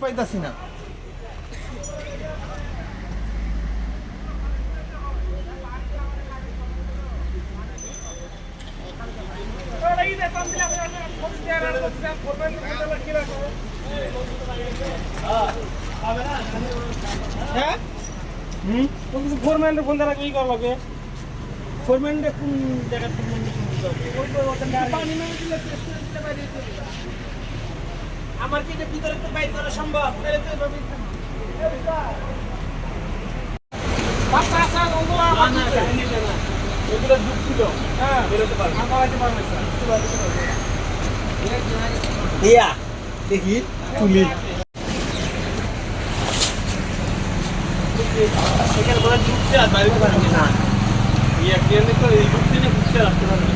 পাইতাছি না। হ্যাঁ? হুম? ফোরম্যানের ফোন দ্বারা কি করা লাগে ফোরম্যানটা কোন জায়গা পানি মেরে দিলে আমার কি এটা ভিতরে তো বাইর করা সম্ভব। তাহলে তো। আচ্ছা, আচ্ছা। এগুলো ছিল। হ্যাঁ, বেরোতে পারবে। পারবে, স্যার। দিয়া দেখি তুলি সেখানে বলে ঢুকতে আর বাইরে পারবে না। ইয়ে তো এই ঢুকতে না ঢুকতে আসতে পারবে